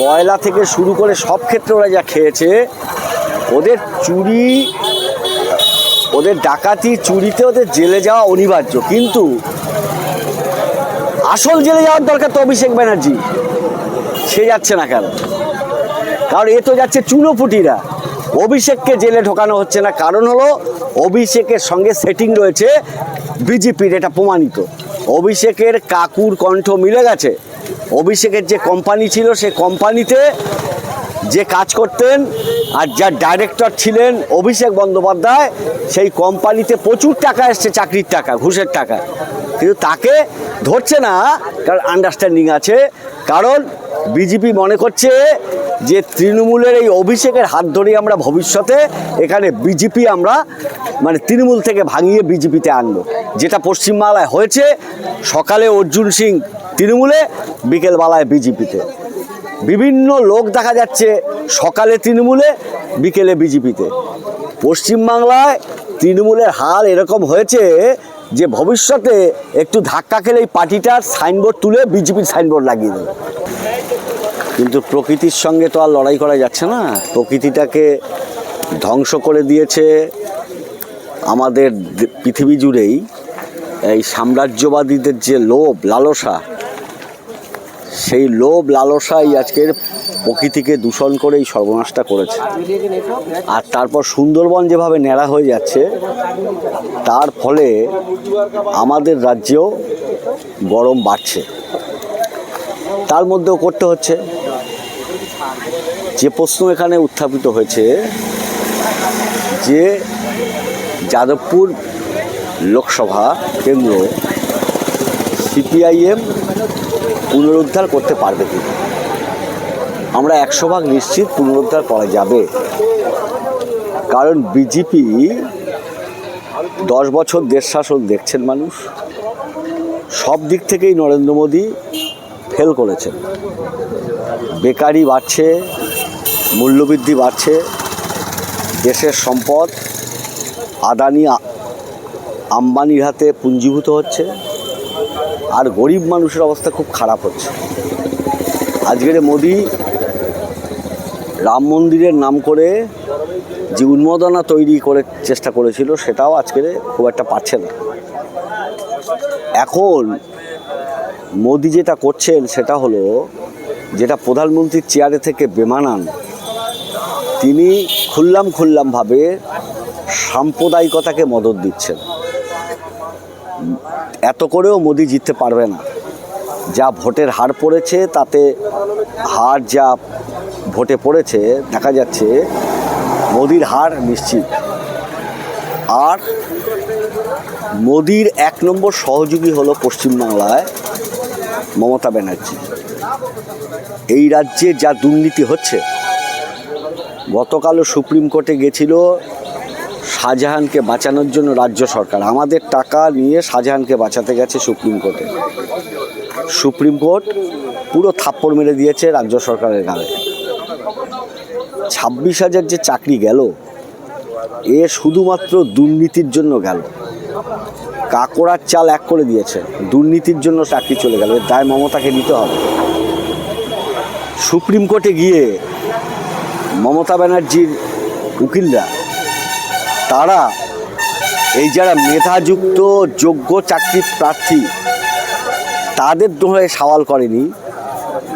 কয়লা থেকে শুরু করে সব ক্ষেত্রে ওরা যা খেয়েছে, ওদের চুরি, ওদের ডাকাতি, চুরিতে ওদের জেলে যাওয়া অনিবার্য। কিন্তু আসল জেলে যাওয়ার দরকার তো অভিষেক ব্যানার্জি। সে যাচ্ছে না কেন? কারণ এ তো যাচ্ছে চুনোপুটিরা অভিষেককে জেলে ঢোকানো হচ্ছে না। কারণ হলো, অভিষেকের সঙ্গে সেটিং রয়েছে বিজেপির, এটা প্রমাণিত। অভিষেকের কাকুর কণ্ঠ মিলে গেছে। অভিষেকের যে কোম্পানি ছিল সে কোম্পানিতে যে কাজ করতেন আর যার ডাইরেক্টর ছিলেন অভিষেক বন্দ্যোপাধ্যায়, সেই কোম্পানিতে প্রচুর টাকা এসছে, চাকরির টাকা, ঘুষের টাকা। কিন্তু তাকে ধরছে না, কারণ আন্ডারস্ট্যান্ডিং আছে। কারণ বিজেপি মনে করছে যে তৃণমূলের এই অভিষেকের হাত ধরে আমরা ভবিষ্যতে এখানে বিজেপি আমরা মানে তৃণমূল থেকে ভাঙিয়ে বিজেপিতে আনব। যেটা পশ্চিমবাংলায় হয়েছে, সকালে অর্জুন সিং তৃণমূলে, বিকেলবেলায় বিজেপিতে। বিভিন্ন লোক দেখা যাচ্ছে সকালে তৃণমূলে, বিকেলে বিজেপিতে। পশ্চিমবাংলায় তৃণমূলের হাল এরকম হয়েছে যে ভবিষ্যতে একটু ধাক্কা খেলে এই পার্টিটার সাইনবোর্ড তুলে বিজেপির সাইনবোর্ড লাগিয়ে দেবে। কিন্তু প্রকৃতির সঙ্গে তো আর লড়াই করা যাচ্ছে না। প্রকৃতিটাকে ধ্বংস করে দিয়েছে আমাদের পৃথিবী জুড়েই। এই সাম্রাজ্যবাদীদের যে লোভ, লালসা, সেই লোভ, লালসাই আজকের প্রকৃতিকে দূষণ করে এই সর্বনাশটা করেছে। আর তারপর সুন্দরবন যেভাবে ন্যাড়া হয়ে যাচ্ছে, তার ফলে আমাদের রাজ্যেও গরম বাড়ছে। তার মধ্যেও করতে হচ্ছে। যে প্রশ্ন এখানে উত্থাপিত হয়েছে যে যাদবপুর লোকসভা কেন্দ্র সিপিআইএম পুনরুদ্ধার করতে পারবে কি? আমরা একশো ভাগ নিশ্চিত পুনরুদ্ধার করা যাবে। কারণ বিজেপি দশ বছর দেশ শাসন দেখছেন মানুষ। সব দিক থেকেই নরেন্দ্র মোদী ফেল করেছেন। বেকারি বাড়ছে মূল্যবৃদ্ধি বাড়ছে, দেশের সম্পদ, আদানি আম্বানির হাতে পুঞ্জীভূত হচ্ছে, আর গরিব মানুষের অবস্থা খুব খারাপ হচ্ছে। আজকের মোদি রাম মন্দিরের নাম করে যে উন্মাদনা তৈরি করে চেষ্টা করেছিল, সেটাও আজকের খুব একটা পাচ্ছে না। এখন মোদি যেটা করছেন, সেটা হলো, যেটা প্রধানমন্ত্রীর চেয়ারে থেকে বেমানান তিনি খুল্লাম খুল্লামভাবে সাম্প্রদায়িকতাকে মদত দিচ্ছেন। এত করেও মোদি জিততে পারবে না। যা ভোটের হার পড়েছে, তাতে হার যা ভোটে পড়েছে, দেখা যাচ্ছে মোদির হার নিশ্চিত। আর মোদির এক নম্বর সহযোগী হলো পশ্চিমবাংলায় মমতা ব্যানার্জি। এই রাজ্যে যা দুর্নীতি হচ্ছে গতকালও সুপ্রিম কোর্টে গেছিল শাহজাহানকে বাঁচানোর জন্য রাজ্য সরকার। আমাদের টাকা নিয়ে শাহজাহানকে বাঁচাতে গেছে সুপ্রিম কোর্টে। সুপ্রিম কোর্ট পুরো থাপ্পড় মেরে দিয়েছে রাজ্য সরকারের গালে। ছাব্বিশ হাজার যে চাকরি গেল, এ শুধুমাত্র দুর্নীতির জন্য গেল। কাকড়ার চাল এক করে দিয়েছে, দুর্নীতির জন্য চাকরি চলে গেল। দায় মমতাকে নিতে হবে। সুপ্রিম কোর্টে গিয়ে মমতা ব্যানার্জির উকিলরা, তারা এই যারা মেধাযুক্ত, যোগ্য চাকরির প্রার্থী, তাদের ধরে সওয়াল করেনি।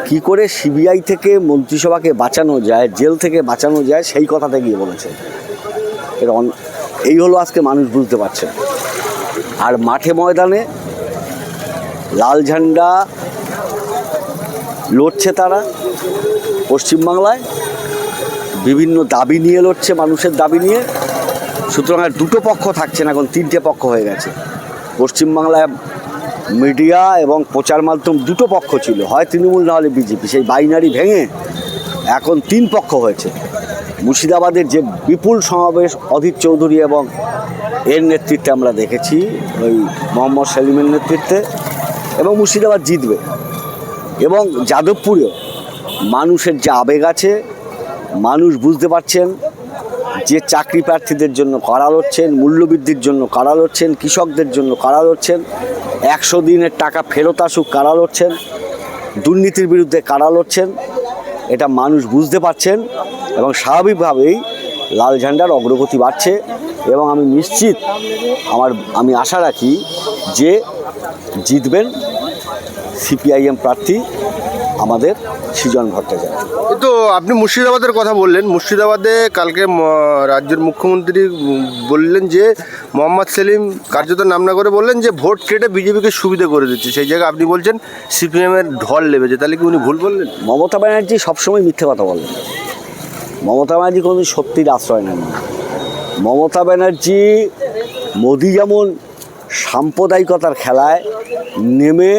কি করে সিবিআই থেকে মন্ত্রিসভাকে বাঁচানো যায়, জেল থেকে বাঁচানো যায়, সেই কথাতে গিয়ে বলেছে। এর এই হলো আজকে মানুষ বুঝতে পারছে। আর মাঠে ময়দানে লাল ঝান্ডা লড়ছে তারা পশ্চিমবাংলায়। বিভিন্ন দাবি নিয়ে লড়ছে, মানুষের দাবি নিয়ে। সুতরাং আর দুটো পক্ষ থাকছে না, এখন তিনটে পক্ষ হয়ে গেছে। পশ্চিমবাংলায় মিডিয়া এবং প্রচার মাধ্যম দুটো পক্ষ ছিল, হয় তৃণমূল না হলে বিজেপি, সেই বাইনারি ভেঙে এখন তিন পক্ষ হয়েছে। মুর্শিদাবাদের যে বিপুল সমাবেশ, অধীর চৌধুরী এবং এর নেতৃত্বে আমরা দেখেছি, ওই মোহাম্মদ সেলিমের নেতৃত্বে, এবং মুর্শিদাবাদ জিতবে। এবং যাদবপুরেও মানুষের যে আবেগ আছে মানুষ বুঝতে পারছেন যে চাকরি প্রার্থীদের জন্য কারা লড়ছেন, মূল্যবৃদ্ধির জন্য কারা লড়ছেন, কৃষকদের জন্য কারা লড়ছেন, একশো দিনের টাকা ফেরত আসুক কারা লড়ছেন, দুর্নীতির বিরুদ্ধে কারা লড়ছেন, এটা মানুষ বুঝতে পারছেন এবং স্বাভাবিকভাবেই লাল ঝান্ডার অগ্রগতি বাড়ছে এবং আমি নিশ্চিত আমার, আমি আশা রাখি যে জিতবেন সিপিআইএম প্রার্থী আমাদের সৃজন ভট্টাচার্য। তো আপনি মুর্শিদাবাদের কথা বললেন মুর্শিদাবাদে কালকে রাজ্যের মুখ্যমন্ত্রী বললেন যে মোহাম্মদ সেলিম কার্যত নাম না করে বললেন যে ভোট কেটে বিজেপিকে সুবিধা করে দিচ্ছে। সেই জায়গায় আপনি বলছেন সিপিএমের ঢল লেবেছে তাহলে কি উনি ভুল বললেন? মমতা ব্যানার্জি সবসময় মিথ্যে কথা বলেন। মমতা ব্যানার্জি কোনো সত্যির আশ্রয় নেন না। মমতা ব্যানার্জি মোদি যেমন সাম্প্রদায়িকতার খেলায় নেমে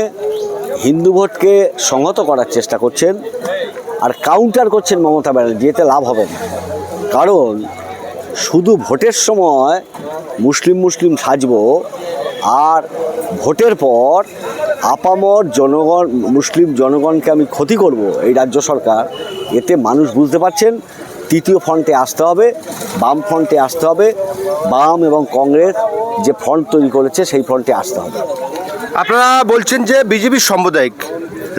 হিন্দু ভোটকে সংহত করার চেষ্টা করছেন আর কাউন্টার করছেন মমতা ব্যানার্জি, এতে লাভ হবে না। কারণ শুধু ভোটের সময় মুসলিম মুসলিম সাজবো, আর ভোটের পর আপামর জনগণ, মুসলিম জনগণকে আমি ক্ষতি করব এই রাজ্য সরকার, এতে মানুষ বুঝতে পারছেন, তৃতীয় ফ্রন্টে আসতে হবে, বাম ফ্রন্টে আসতে হবে, বাম এবং কংগ্রেস যে ফ্রন্ট তৈরি করেছে সেই ফ্রন্টে আসতে হবে। আপনারা বলছেন যে বিজেপির সাম্প্রদায়িক।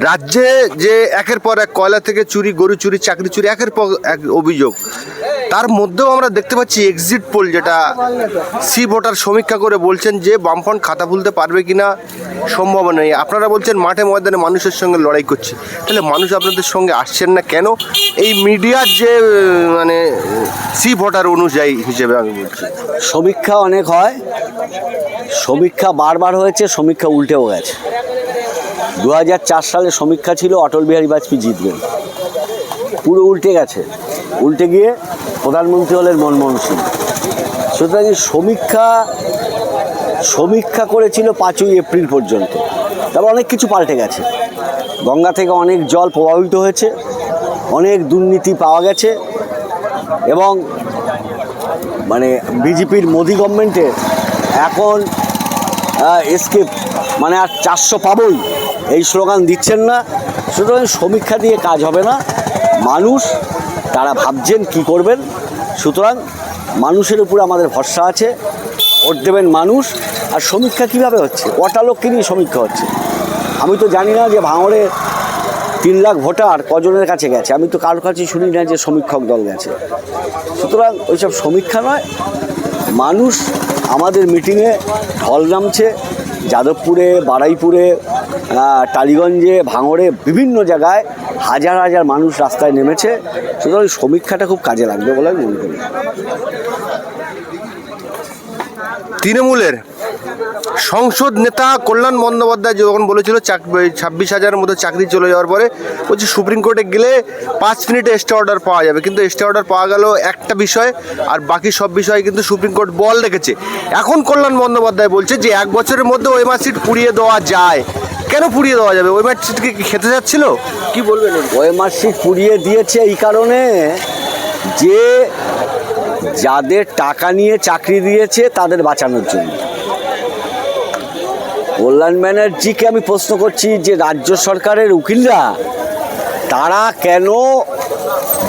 রাজ্যে যে একের পর এক কয়লা থেকে চুরি, গরু চুরি, চাকরি চুরি, একের পর এক অভিযোগ, তার মধ্যেও আমরা দেখতে পাচ্ছি এক্সিট পোল যেটা সি ভোটার সমীক্ষা করে বলছেন যে বামফ্রন্ট খাতা খুলতে পারবে কিনা সম্ভাবনা নেই। আপনারা বলছেন মাঠে ময়দানে মানুষের সঙ্গে লড়াই করছে। তাহলে মানুষ আপনাদের সঙ্গে আসছেন না কেন? এই মিডিয়ার যে মানে সি ভোটার অনুযায়ী হিসেবে আমি বলছি। সমীক্ষা অনেক হয়। সমীক্ষা বারবার হয়েছে, সমীক্ষা উল্টেও গেছে। দু হাজার চার সালে সমীক্ষা ছিল, অটল বিহারী বাজপেয়ী জিতবেন। পুরো উল্টে গেছে। উল্টে গিয়ে প্রধানমন্ত্রী হলেন মনমোহন সিং। সুতরাং সমীক্ষা সমীক্ষা করেছিল পাঁচই এপ্রিল পর্যন্ত। তারপর অনেক কিছু পাল্টে গেছে। গঙ্গা থেকে অনেক জল প্রভাবিত হয়েছে, অনেক দুর্নীতি পাওয়া গেছে এবং মানে বিজেপির মোদি গভর্নমেন্টের এখন এসকে মানে আর চারশো পাবই। এই স্লোগান দিচ্ছেন না। সুতরাং সমীক্ষা দিয়ে কাজ হবে না। মানুষ, তারা ভাবছেন কি করবেন। সুতরাং মানুষের উপর আমাদের ভরসা আছে। ভোট দেবেন মানুষ। আর সমীক্ষা কীভাবে হচ্ছে? কটা লোককে নিয়ে সমীক্ষা হচ্ছে। আমি তো জানি না যে ভাঙড়ে তিন লাখ ভোটার কজনের কাছে গেছে। আমি তো কারোর কাছে শুনি না যে সমীক্ষক দল গেছে। সুতরাং ওইসব সমীক্ষা নয়। মানুষ আমাদের মিটিংয়ে ঢল নামছে। যাদবপুরে বাড়াইপুরে টালিগঞ্জে, ভাঙড়ে, বিভিন্ন জায়গায় হাজার হাজার মানুষ রাস্তায় নেমেছে। সুতরাং সমীক্ষাটা খুব কাজে লাগবে বলে আমি মনে করি। তৃণমূলের? সংসদ নেতা কল্যাণ বন্দ্যোপাধ্যায় যখন বলেছিল ছাব্বিশ হাজারের মতো চাকরি চলে যাওয়ার পরে, বলছি সুপ্রিম কোর্টে গেলে পাঁচ মিনিটে স্টে অর্ডার পাওয়া যাবে। কিন্তু স্টে অর্ডার পাওয়া গেল একটা বিষয়, আর বাকি সব বিষয়ে কিন্তু সুপ্রিম কোর্ট বল রেখেছে। এখন কল্যাণ বন্দ্যোপাধ্যায় বলছে যে এক বছরের মধ্যে ওই মার্কশিট পুড়িয়ে দেওয়া যায়। কেন পুড়িয়ে দেওয়া যাবে? ওই মার্কশিটকে কি খেতে যাচ্ছিল? কি বলবেন? এর? ওই মার্কশিট পুড়িয়ে দিয়েছে এই কারণে যে যাদের টাকা নিয়ে চাকরি দিয়েছে তাদের বাঁচানোর জন্য। কল্যাণ ব্যানার্জিকে আমি প্রশ্ন করছি যে রাজ্য সরকারের উকিলরা, তারা কেন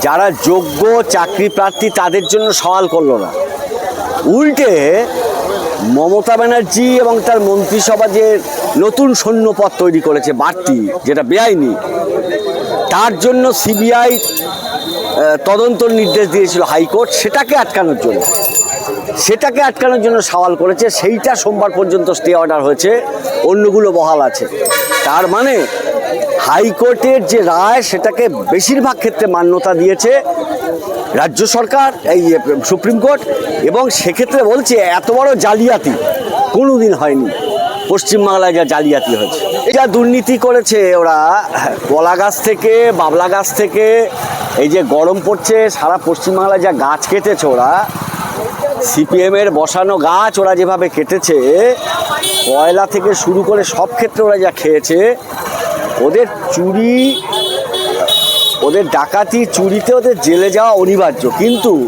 যারা যোগ্য চাকরি প্রার্থী তাদের জন্য সওয়াল করল না? উল্টে মমতা ব্যানার্জি এবং তার মন্ত্রিসভা যে নতুন সৈন্যপদ তৈরি করেছে বাড়তি, যেটা বেআইনি, তার জন্য সিবিআই তদন্ত নির্দেশ দিয়েছিল হাইকোর্ট, সেটাকে আটকানোর জন্য। সেটাকে আটকানোর জন্য সওয়াল করেছে, সেইটা সোমবার পর্যন্ত স্টে অর্ডার হয়েছে, অন্যগুলো বহাল আছে। তার মানে হাইকোর্টের যে রায়, সেটাকে বেশিরভাগ ক্ষেত্রে মান্যতা দিয়েছে রাজ্য সরকার, এই সুপ্রিম কোর্ট, এবং সেক্ষেত্রে বলছে, এত বড় জালিয়াতি কোনো দিন হয়নি। পশ্চিমবাংলায় যা জালিয়াতি হয়েছে। যা দুর্নীতি করেছে ওরা কলা গাছ থেকে, বাবলা গাছ থেকে, এই যে গরম পড়ছে, সারা পশ্চিমবাংলায় যা গাছ কেটেছে ওরা সিপিএমের বসানো গাছ ওরা যেভাবে কেটেছে, কয়লা থেকে শুরু করে সব ক্ষেত্রে ওরা যা খেয়েছে, ওদের চুরি, ওদের ডাকাতি চুরিতে ওদের জেলে যাওয়া অনিবার্য। কিন্তু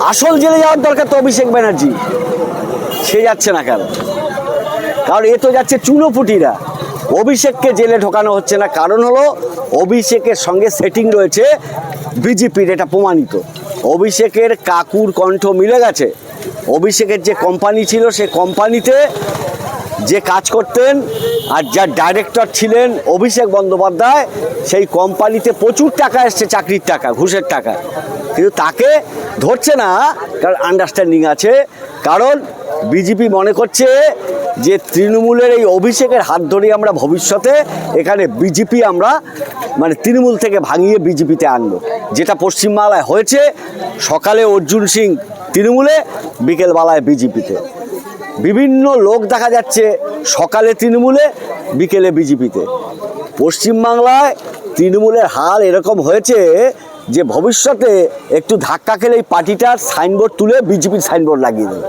আসল জেলে যাওয়ার দরকার তো অভিষেক ব্যানার্জি। সে যাচ্ছে না কেন? কারণ এ তো যাচ্ছে চুনোপুটিরা। অভিষেককে জেলে ঢোকানো হচ্ছে না। কারণ হলো, অভিষেকের সঙ্গে সেটিং রয়েছে বিজেপির, এটা প্রমাণিত। অভিষেকের কাকুর কণ্ঠ মিলে গেছে। অভিষেকের যে কোম্পানি ছিল, সে কোম্পানিতে যে কাজ করতেন আর যার ডাইরেক্টর ছিলেন অভিষেক বন্দ্যোপাধ্যায়, সেই কোম্পানিতে প্রচুর টাকা এসছে, চাকরির টাকা, ঘুষের টাকা। কিন্তু তাকে ধরছে না, কারণ আন্ডারস্ট্যান্ডিং আছে। কারণ বিজেপি মনে করছে যে তৃণমূলের এই অভিষেকের হাত ধরে আমরা ভবিষ্যতে এখানে বিজেপি আমরা মানে তৃণমূল থেকে ভাঙিয়ে বিজেপিতে আনব। যেটা পশ্চিমবাংলায় হয়েছে, সকালে অর্জুন সিং তৃণমূলে, বিকেলবেলায় বিজেপিতে। বিভিন্ন লোক দেখা যাচ্ছে সকালে তৃণমূলে, বিকেলে বিজেপিতে। পশ্চিমবাংলায় তৃণমূলের হাল এরকম হয়েছে যে ভবিষ্যতে একটু ধাক্কা খেলে এই পার্টিটার সাইনবোর্ড তুলে বিজেপির সাইনবোর্ড লাগিয়ে দেবে।